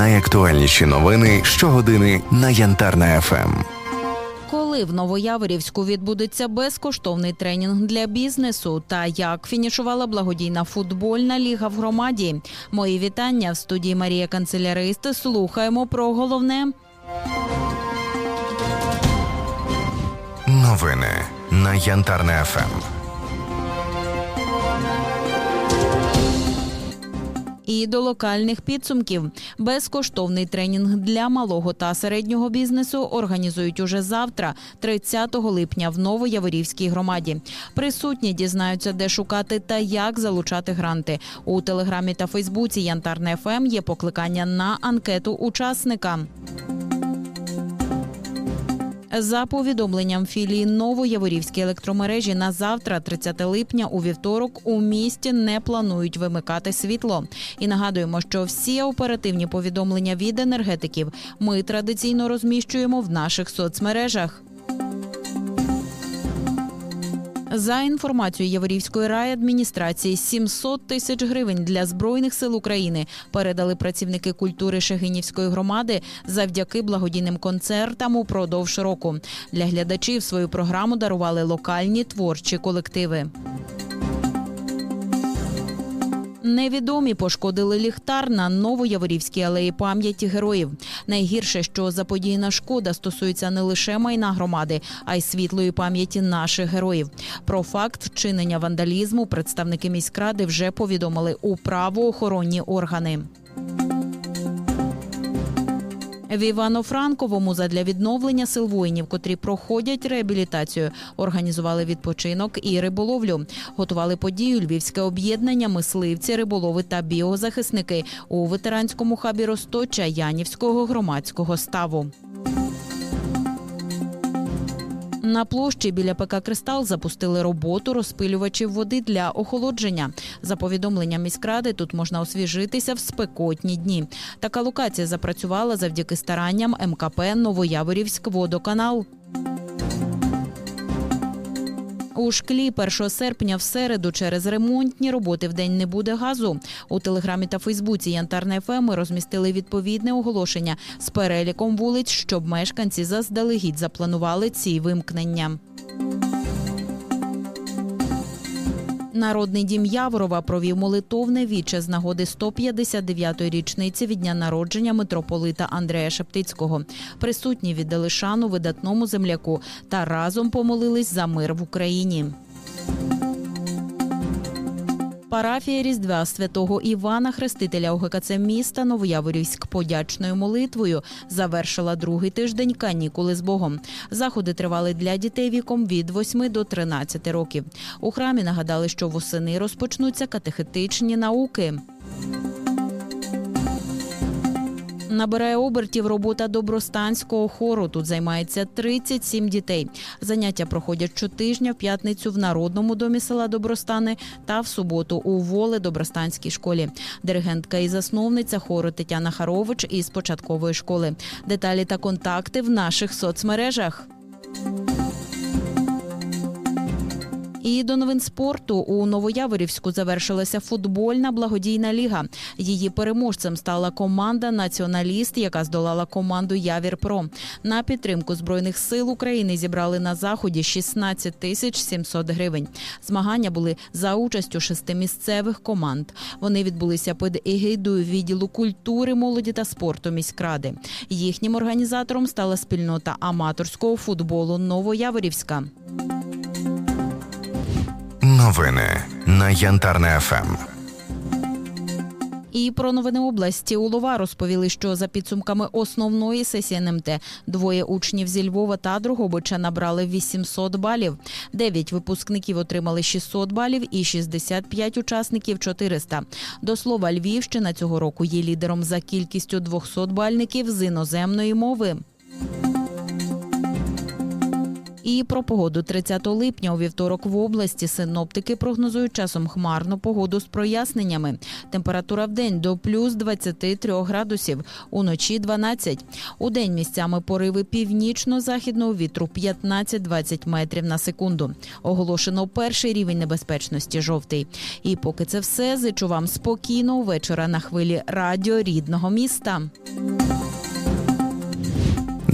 найактуальніші новини щогодини на Янтарна ФМ. Коли в Новояворівську відбудеться безкоштовний тренінг для бізнесу та як фінішувала благодійна футбольна ліга в громаді? Мої вітання в студії Марія Канцелярист. Слухаємо про головне. Новини на Янтарна ФМ. І до локальних підсумків безкоштовний тренінг для малого та середнього бізнесу організують уже завтра, 30 липня, в Новояворівській громаді. Присутні дізнаються, де шукати та як залучати гранти. У телеграмі та Фейсбуці Янтарне ФМ є покликання на анкету учасника. За повідомленням філії Новояворівській електромережі на завтра, 30 липня, у вівторок, у місті не планують вимикати світло. І нагадуємо, що всі оперативні повідомлення від енергетиків ми традиційно розміщуємо в наших соцмережах. За інформацією Яворівської райадміністрації, 700 тисяч гривень для збройних сил України передали працівники культури Шегинівської громади завдяки благодійним концертам упродовж року. Для глядачів свою програму дарували локальні творчі колективи. Невідомі пошкодили ліхтар на Новояворівській алеї пам'яті героїв. Найгірше, що заподіяна шкода стосується не лише майна громади, а й світлої пам'яті наших героїв. Про факт вчинення вандалізму представники міськради вже повідомили у правоохоронні органи. В Івано-Франковому задля відновлення сил воїнів, котрі проходять реабілітацію, організували відпочинок і риболовлю. Готували подію львівське об'єднання, мисливці, риболови та біозахисники у ветеранському хабі Росточа Янівського громадського ставу. На площі біля ПК Кристал запустили роботу розпилювачів води для охолодження. За повідомленням міськради, тут можна освіжитися в спекотні дні. Така локація запрацювала завдяки старанням МКП Новояворівськ водоканал. У шклі 1 серпня в середу через ремонтні роботи в день не буде газу. У телеграмі та Фейсбуці Янтарне ФМ розмістили відповідне оголошення з переліком вулиць, щоб мешканці заздалегідь запланували ці вимкнення. Народний дім Яворова провів молитовне віче з нагоди 159-ї річниці від дня народження митрополита Андрея Шептицького. Присутні віддали шану видатному земляку та разом помолились за мир в Україні. Парафія Різдва святого Івана Хрестителя ОГКЦ міста Новояворівськ подячною молитвою завершила другий тиждень канікули з Богом. Заходи тривали для дітей віком від 8 до 13 років. У храмі нагадали, що восени розпочнуться катехетичні науки. Набирає обертів робота добростанського хору. Тут займається 37 дітей. Заняття проходять щотижня в п'ятницю в народному домі села Добростани та в суботу у Воле Добростанській школі. Диригентка і засновниця хору Тетяна Харович із початкової школи. Деталі та контакти в наших соцмережах. І до новин спорту у Новояворівську завершилася футбольна благодійна ліга. Її переможцем стала команда Націоналіст, яка здолала команду Явір Про. На підтримку збройних сил України зібрали на заході 16 тисяч 700 гривень. Змагання були за участю шести місцевих команд. Вони відбулися під егідою відділу культури, молоді та спорту міськради. Їхнім організатором стала спільнота аматорського футболу Новояворівська. Новини на Янтарна ФМ. І про новини області Улова розповіли, що за підсумками основної сесії НМТ двоє учнів зі Львова та Другобича набрали 800 балів. Дев'ять випускників отримали 600 балів і 65 учасників 400. До слова, Львівщина цього року є лідером за кількістю 200 бальників з іноземної мови. І про погоду 30 липня у вівторок в області синоптики прогнозують часом хмарну погоду з проясненнями. Температура в день до плюс 23 градусів, уночі 12. У день місцями пориви північно-західного вітру 15-20 метрів на секунду. Оголошено перший рівень небезпечності жовтий. І поки це все, зичу вам спокійного вечора на хвилі радіо рідного міста.